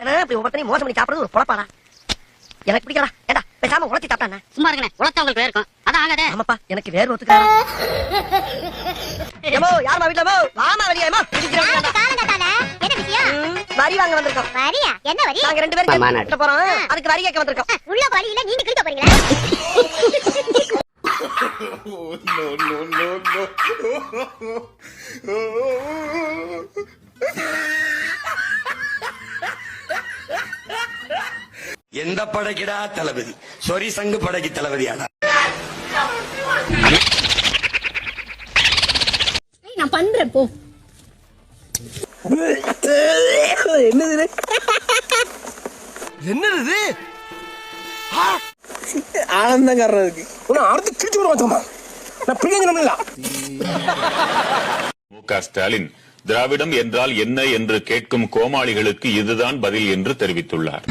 இப்படி ஒவ்வொருத்தனையும் மோசம் பண்ணி சாப்பிடுறது ஒரு பொழப்பாடா? எனக்கு பிடிக்கடா ஏடா பேசாம உழைச்சி சாப்பிட்டானே? சும்மா இருக்கனே உழைச்சா உங்களுக்கு வேர்க்கும் அதான் ஆகாதே. ஆமாப்பா எனக்கு வேறு ஒத்துக்காரா ஏமோ யாருமா வாமா வெளியேமா என்ன விஷயம்? வரி வாங்க வந்திருக்கோம். வரியா? என்ன வரி? நாங்க ரெண்டு பேரும் கேட்க போறோம். அதுக்கு வரி கேட்க வந்திருக்கோம். உள்ள வழியில நீங்க கிழிக்க போறீங்களா? எந்த படைக்கிடா தளபதி? சொரி சங்கு படைக்கு தளபதியாடா நான் பண்றேன் போ. என்னது ஆனந்தம் இருக்கு அடுத்து கிழிச்சு விட வச்சோமா நான் பிரிஞ்சு இல்ல மு க ஸ்டாலின் திராவிடம் என்றால் என்ன என்று கேட்கும் கோமாளிகளுக்கு இதுதான் பதில் என்று தெரிவித்துள்ளார்.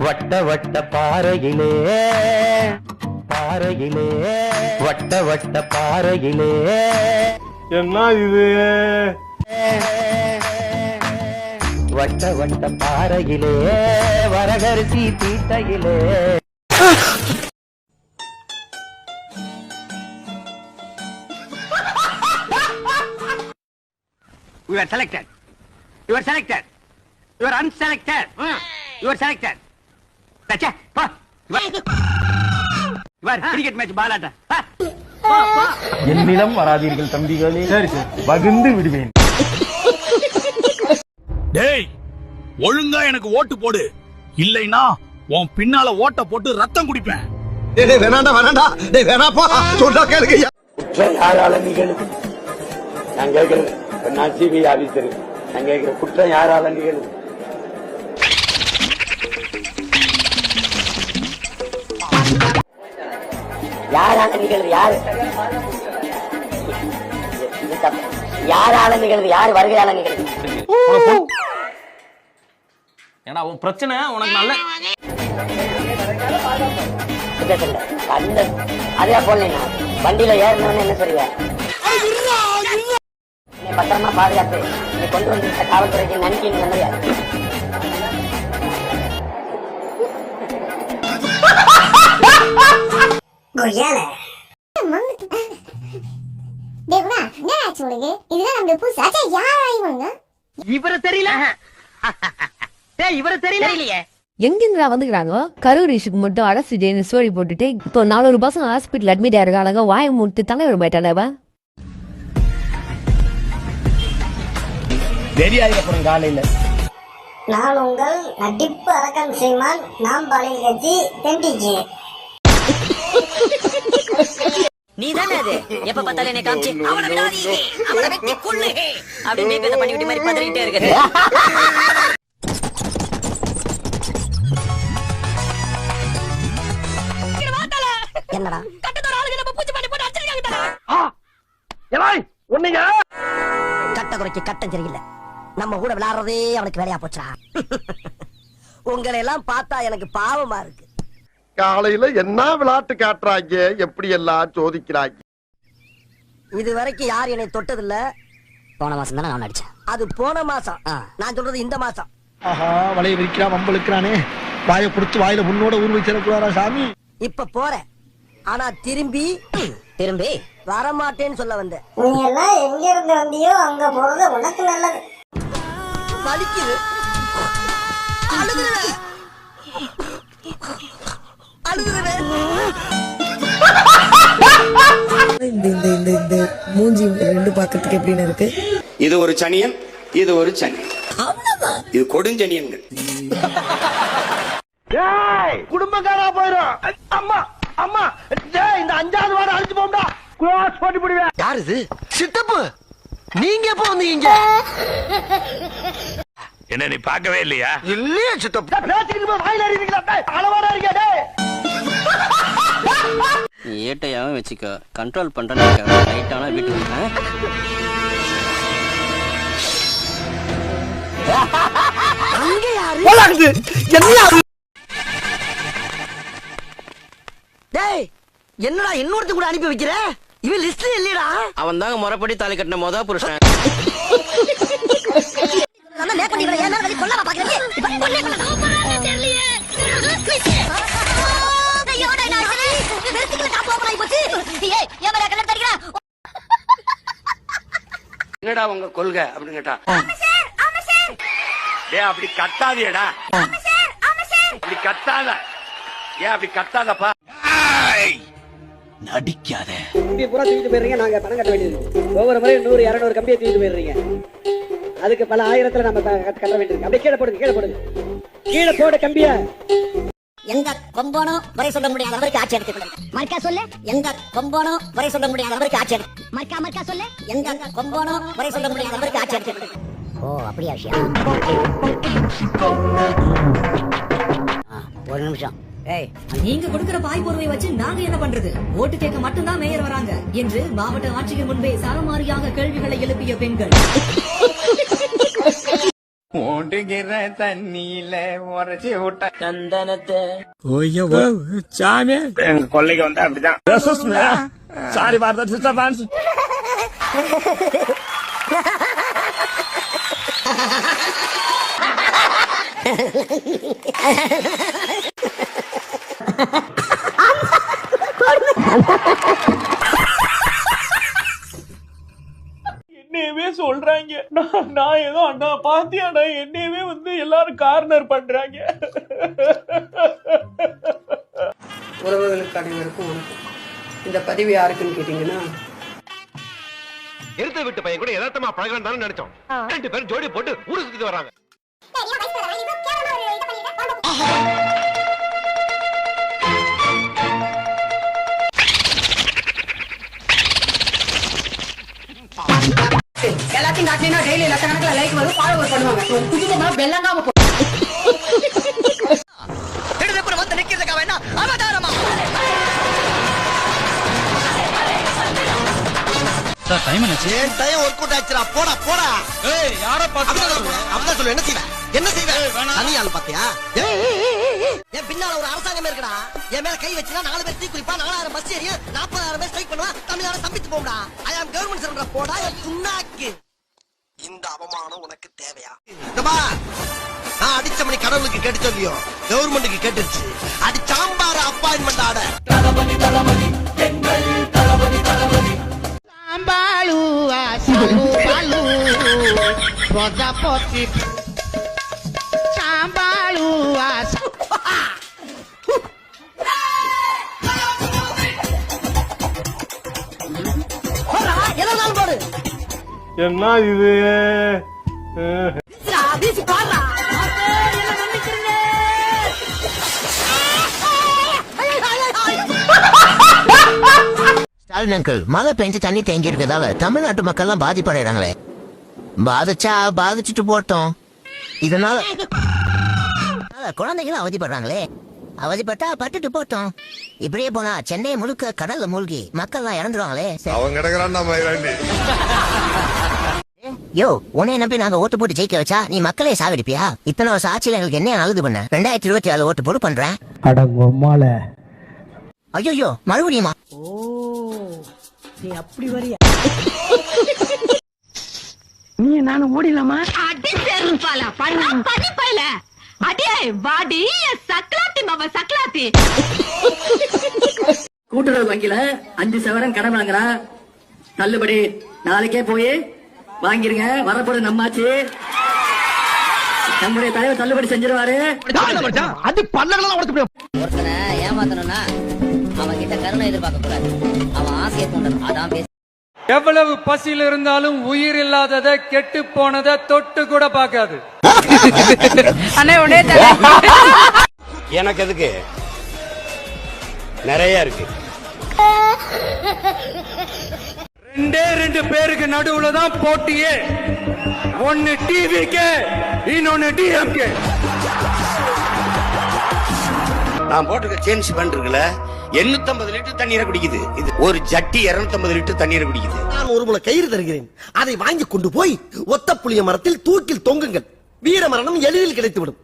வட்ட வட்ட பாறையிலே பாறையிலே வட்ட வட்ட பாறையிலே. என்ன இது? வட்ட வட்ட பாறையிலே வரகரிசி தீட்டையிலே You are selected. You are selected. You are unselected. You are selected. That's போ இவர் கிரிக்கெட் மேட்ச் பாலாட்ட என்னிடம் வராதீர்கள் தம்பிகளே. சரி சரி. பகிர்ந்து விடுவேன். டேய் ஒழுங்கா எனக்கு ஓட்டு போடு. இல்லைனா உன் பின்னால ஓட்ட போட்டு ரத்தம் குடிப்பேன். வேணாண்டா வேணாண்டா. டேய் வேணாப்பா. சொல்றா கேளுங்க யாரால நிகழும் நான் கேட்கிறேன். நான் சிபிஐ ஆபீசர் நான் கேட்கிறேன் குற்றம் யாரால நிகழும் யாரால நிகழ்வு யாரு. யாரால நிகழ்வு யார் வருகையால நிகழ்வு ஏன்னா உன் பிரச்சனை உனக்கு நல்ல அந்த அதே போடலைங்க வண்டியில ஏறினவன என்ன சொல்லுவ நீ பத்திரமா பாதுகாத்து நீ கொண்டு வந்து காவல்துறைக்கு நன்றி நன்றியா? கொய்யால. தேவனா என்ன ஆச்சு உங்களுக்கு? இதுதான் நம்ம புதுசு? அச்சா யார் ஆயிவங்க இவரை தெரியல. டேய் இவரை தெரியல. வந்துக்கிறாங்க? கரூர் இஷ்யூக்கு மட்டும் அரசு ஜெயின்னு ஸ்டோரி போட்டுட்டு இப்போ நானூறு பசங்க ஹாஸ்பிட்டல் அட்மிட் ஆயிருக்காங்க வாய மூட்டு தலைவர் வெறியாயிரப்புறம் காலையில. நான் உங்கள் நடிப்பு அரக்கன் சீமான். நாம் பாலியல் கட்சி தென்டிஜி நீ தானே அது? எப்ப பார்த்தாலும் என்னை காமிச்சு அவனை விடாதீங்க அவனை வெட்டி கொள்ளு அப்படின்னு மேக்கத்தை பண்ணி விட்டு மாதிரி பதறிட்டே இருக்குது. என்னடா? கட்ட குறைக்கு கட்டம் சரியில்லை. நம்ம கூட விளையாடுறதே அவனுக்கு வேலையா போச்சா உங்களை எல்லாம் பார்த்தா எனக்கு பாவமா இருக்கு. காலையில என்ன விளையாட்டு காட்டுறாங்க? எப்படி எல்லாம் சோதிக்கிறாங்க? இது வரைக்கும் யார் என்னை தொட்டதில்ல? போன மாசம் தானே நான் அடிச்சேன் அது போன மாசம். நான் சொல்றது இந்த மாசம். ஆஹா வலைய விரிக்கிறான் வம்பளுக்கிறானே வாயை புடிச்சு வாயில முன்னோட ஊர் வச்சிடக்கூடாதா சாமி? இப்ப போறேன். ஆனா திரும்பி திரும்பி? வரமாட்டேன்னு சொல்ல வந்தேன். நீ எல்லாம் எங்க இருந்து வந்தியோ அங்க போறது உனக்கு நல்லது. வலிக்குது. அழுகுறேன். அழுகுறேன். இந்த இந்த இந்த இந்த மூஞ்சி ரெண்டு பாக்கிறதுக்கு எப்படின்னு இருக்கு? இது ஒரு சனியன் இது ஒரு சனி. இது கொடுஞ்சனியன்கள். குடும்பக்காரா போயிரும் அம்மா அம்மா. இந்த அஞ்சாவது வாரம் அழிச்சு போம்டா. குளோஸ் போட்டு போடுவேன். யார் இது? சித்தப்பு. நீங்க எப்ப வந்தீங்க என்ன நீ பார்க்கவே இல்லையா? இல்லையே சித்தப்பு. வாயில அறிவீங்களா அளவாடா ஏட்டையாவும் வச்சுக்க. கண்ட்ரோல் பண்றேன்னு ரைட்டான வீட்டுக்கு டேய் என்னடா இன்னொருத்த கூட அனுப்பி வைக்கிற? இவன் லிஸ்ட்ல இல்லடா அவன் தாங்க முறைப்படி தாலி கட்டின மொத புருஷன் என்னடா உங்க கொள்கை அப்படின்னு கேட்டா டேய் அப்படி கத்தாதேடா அப்படி கத்தாத ஏன் அப்படி கத்தாதப்பா நடிக்காத. கம்பியை பூரா தூக்கிட்டு போயிடுறீங்க நாங்க பணம் கட்ட வேண்டியது ஒவ்வொரு முறையும் நூறு இருநூறு கம்பியை தூக்கிட்டு போயிடுறீங்க. அதுக்கு பல ஆயிரத்துல நம்ம க- கட்ட வேண்டியது அப்படியே கீழே போடுங்க கீழே போடுங்க. கீழே போடு கம்பிய. எங்க கொம்போனோ வரை சொல்ல முடியாத அளவுக்கு ஆட்சி எடுத்து மர்க்கா சொல்லு. எங்க கொம்போனோ வரை சொல்ல முடியாத அளவுக்கு ஆட்சி எடுத்து மர்க்கா மர்க்கா சொல்லு. எங்க கொம்போனோ வரை சொல்ல முடியாத அளவுக்கு ஆட்சி எடுத்து ஓ அப்படியா விஷயம்? ஒரு நிமிஷம். ஏய் நீங்க கொடுக்கிற பாய் போர்வை வச்சு நாங்க என்ன பண்றது? ஓட்டு கேட்க மட்டும்தான் மேயர் வராங்க. என்று மாவட்ட ஆட்சியர் முன்பே சரமாரியாக கேள்விகளை எழுப்பிய பெண்கள். ஓட்டுகிற தண்ணியில உரைச்சி விட்ட சந்தனத்தை. சாமி. எங்க கொள்ளைக்கு வந்தா அப்படிதான். சாரி பாரத சிஸ்டர் ஃபேன்ஸ் என்னையவே சொல்றாங்க. நான் நான் ஏதோ அண்ணா பாத்தியாடா என்னையவே வந்து எல்லாரும் கார்னர் பண்றாங்க. உறவுகளுக்கு அனைவருக்கும் வணக்கம். இந்த பதிவு யாருக்குன்னு கேட்டீங்கன்னா எடுத்து விட்டு பையன் கூட யதார்த்தமா பழகலாம் தானே நினைச்சோம் ரெண்டு பேரும் ஜோடி போட்டு ஊரு சுத்திட்டு வராங்க எல்லாத்தையும் காட்டினா டெய்லி லட்சக்கணக்கில் லைக் வரும் ஃபாலோவர் பண்ணுவாங்க. குடும்பமா வெள்ளங்காம திடுதிப்புன்னு வந்து நிக்கிறதுக்கா வேணா? அவதாரமா? சார் டைம் என்னாச்சு? ஏன் டயம் ஒர்க் அவுட் ஆச்சுடா? போடா போடா. ஏய் யார அப்படிதான் சொல்லு, அப்படிதான் சொல்லு என்ன செய்வ? என்ன செய்வ? தனியாள் பாத்தியா என் பின்னால ஒரு அரசாங்கமே இருக்குடா. என் மேல கை வச்சுனா நாலு பேர் தீ குளிப்பா நாலாயிரம் பஸ் ஏறியும் நாற்பதாயிரம் பேர் ஸ்ட்ரைக் பண்ணுவா தமிழ்நாடு சம்பித்து போம்டா ஐ ஆம் கவர்மெண்ட் சர்வன்ட் போடா என் புண்ணாக்கு இந்த அவமானம் உனக்கு தேவையா? இந்தமா நான் அடிச்ச மணி கடவுளுக்கு கேட்டு சொல்லியோ கவர்மெண்ட்டுக்கு கேட்டுருச்சு. அடி சாம்பார் அப்பாயின்மெண்ட் ஆட. எதனாலும் என்ன இது? ஸ்டாலின் அங்கிள் மழை பெஞ்சு தண்ணி தேங்கி இருக்கிறதால தமிழ்நாட்டு மக்கள் எல்லாம் பாதிப்படைறாங்களே. பாதிச்சா பாதிச்சுட்டு போட்டோம். இதனால குழந்தைகளும் அவதிப்படுறாங்களே. அவதிப்பட்டா பட்டுட்டு போட்டோம். இப்படியே போனா சென்னை முழுக்க கடல்ல மூழ்கி மக்கள் எல்லாம் இறந்துருவாங்களே. அவன் கிடக்குறான் யோ உன்னை நம்பி நாங்க ஓட்டு போட்டு ஜெயிக்க வச்சா நீ மக்களே சாவடிப்பியா இத்தனை வருஷம் ஆட்சியில எங்களுக்கு என்ன நல்லது பண்ண? ரெண்டாயிரத்தி இருபத்தி ஆறு ஓட்டு போட்டு பண்றேன். அடங்கொம்மால ஐயோ மறுபடியுமா? நீ அப்படி வரியா? நீ நானும் ஓடிடலாமா? அடி செருப்பால பண்ண பண்ணி பையல அடியே வாடி சக்கலாத்தி மாமா சக்கலாத்தி. கூட்டுறவு வங்கியில அஞ்சு சவரன் கடன் வாங்குறா. தள்ளுபடி நாளைக்கே போய் வாங்கிருங்க. வரப்போது நம்மாச்சு. நம்முடைய தலைவர் தள்ளுபடி செஞ்சிருவாரு. அது பல்லகளெல்லாம் உடச்சு ஒருத்தனை ஏமாத்தணும்னா அவன் கிட்ட கருணை எதிர்பார்க்க கூடாது. அவன் ஆசையை தூண்டணும். அதான் பேச எவ்வளவு பசியில் இருந்தாலும் உயிர் இல்லாததை கெட்டு போனதை தொட்டு கூட பார்க்காது. எனக்கு எதுக்கு? நிறைய இருக்கு. ரெண்டே ரெண்டு பேருக்கு நடுவுல தான் போட்டியே. ஒன்னு டிவிக்கு இன்னொன்னு டிஎம்கே நான் போட்டிருக்க சேஞ்ச் பண்ணிருக்கல. எண்ணூத்தம்பது லிட்டர் தண்ணீரை குடிக்குது. இது ஒரு ஜட்டி இருநூத்தம்பது லிட்டர் தண்ணீரை குடிக்குது. நான் ஒரு முளை கயிறு தருகிறேன். அதை வாங்கி கொண்டு போய் ஒத்த புளிய மரத்தில் தூக்கில் தொங்குங்கள். வீர மரணம் எளிதில் கிடைத்துவிடும்.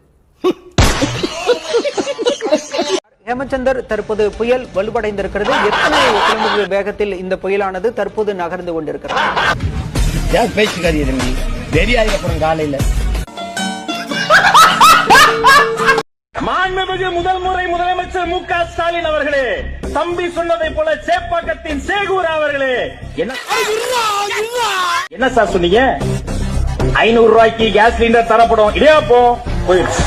ஹேமச்சந்தர் தற்போது புயல் வலுவடைந்திருக்கிறது. எத்தனை கிலோமீட்டர் வேகத்தில் இந்த புயலானது தற்போது நகர்ந்து கொண்டிருக்கிறது? தம்பி வெறியாயிரப்புறம் காலையில. மாண்புமிகு முதல் முறை முதலமைச்சர் மு க ஸ்டாலின் அவர்களே. தம்பி சொன்னதை போல சேப்பாக்கத்தின் சேகூர் அவர்களே. என்ன? சார் சொன்னீங்க? ஐநூறு ரூபாய்க்கு கேஸ் சிலிண்டர் தரப்படும். இதே அப்போ போயிருச்சு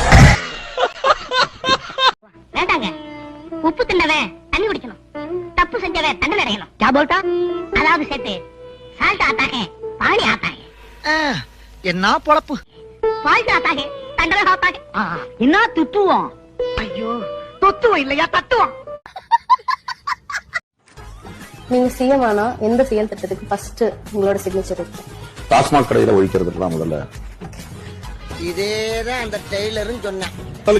வேண்டாங்க. உப்பு தின்னவன் தண்ணி குடிக்கணும். தப்பு செஞ்சவன் தண்டனை அடையணும். கே போல்டா. அதாவது சேர்த்து சால்ட் ஆத்தாங்க பாணி ஆத்தாங்க. என்ன பொழப்பு? சால்ட் ஆத்தாங்க. தண்டனை ஆத்தாகே என்ன துத்துவோம் ஐயோ தொத்துவோம் இல்லையா தத்துவோம் நீங்க சிஎம் ஆனா எந்த செயல் திட்டத்துக்கு ஃபர்ஸ்ட் உங்களோட சிக்னேச்சர் இருக்கும் டாஸ்மாக் கடையில ஒழிக்கிறது தான் முதல்ல. இதேதான் அந்த டெய்லரும் சொன்னேன்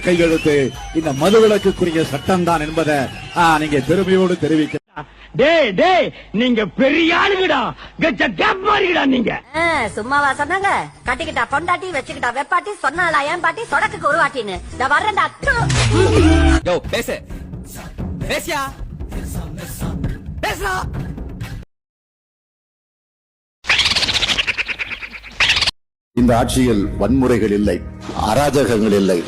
கையெழுத்து இந்த மதுவிலக்குக்குரிய சட்டம் தான் என்பதை நீங்க பெருமையோடு தெரிவிக்க டேய் டேய் நீங்க பெரிய ஆளுங்கடா. கச்ச கேப் மாறிடா நீங்க. சும்மாவா சொன்னாங்க? கட்டிக்கிட்டா பொண்டாட்டி வச்சுக்கிட்டா வெப்பாட்டி சொன்னாலா ஏன் பாட்டி? சொடக்குக்கு ஒரு வாட்டின்னு. இந்த வர்றேன்டா. யோ பேசு. பேசியா? பேசுறா இந்த ஆட்சியில் வன்முறைகள் இல்லை அராஜகங்கள் இல்லை.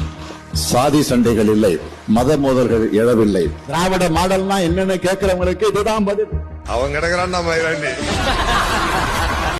சாதி சண்டைகள் இல்லை மத மோதல்கள் எழவில்லை. திராவிட மாடல்னா என்னன்னு கேட்கிறவங்களுக்கு இதுதான் பதில். அவன் கிடக்குறான் நம்ம